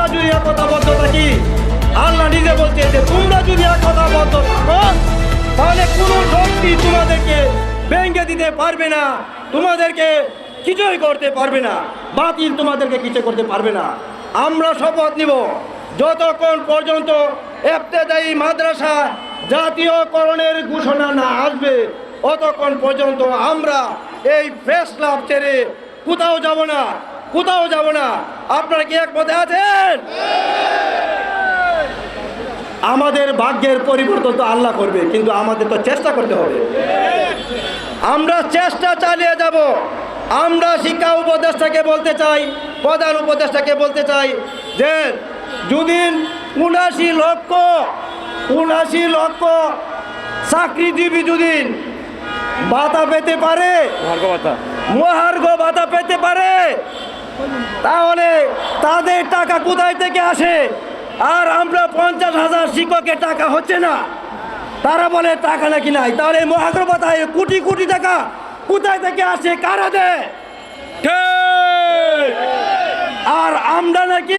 আমরা যদি একতাবদ্ধ থাকি, আল্লাহ নিজে বলছে যে তোমরা যদি একতাবদ্ধ থাকো, তাহলে কোনো শক্তি তোমাদেরকে ভেঙে দিতে পারবে না, তোমাদেরকে কিছুই করতে পারবে না, বাতিল তোমাদেরকে কিছু করতে পারবে না। আমরা শপথ নিব, যতক্ষণ পর্যন্ত এফতেদায়ী মাদ্রাসা জাতীয়করণের ঘোষণা না আসবে অতক্ষণ পর্যন্ত আমরা এই প্রেস ক্লাব ছেড়ে কোথাও যাব না। কোথাও যাব না। আপনারা কি একমতে আছেন? আমাদের ভাগ্যের পরিবর্তন তো আল্লাহ করবে কিন্তু আমাদের তো চেষ্টা করতে হবে। আমরা চেষ্টা চালিয়ে যাব। আমরা শিক্ষা উপদেষ্টাকে বলতে চাই প্রধান উপদেষ্টাকে বলতে চাই যে যদি উনাশি লক্ষ উনাশি লক্ষ চাকরিজীবী যদি বাধা পেতে পারে মহার্ঘ বাধা পেতে পারে তাহলে তাদের টাকা কোথায় থেকে আসে? আর আমরা পঞ্চাশ হাজার শিক্ষকের টাকা হচ্ছে না। তারা বলে, টাকা নাকি নাই? তাহলে মহাগ্রবতায় কোটি কোটি টাকা কোথায় থেকে আসে? কারা দেয়? আর আমরা নাকি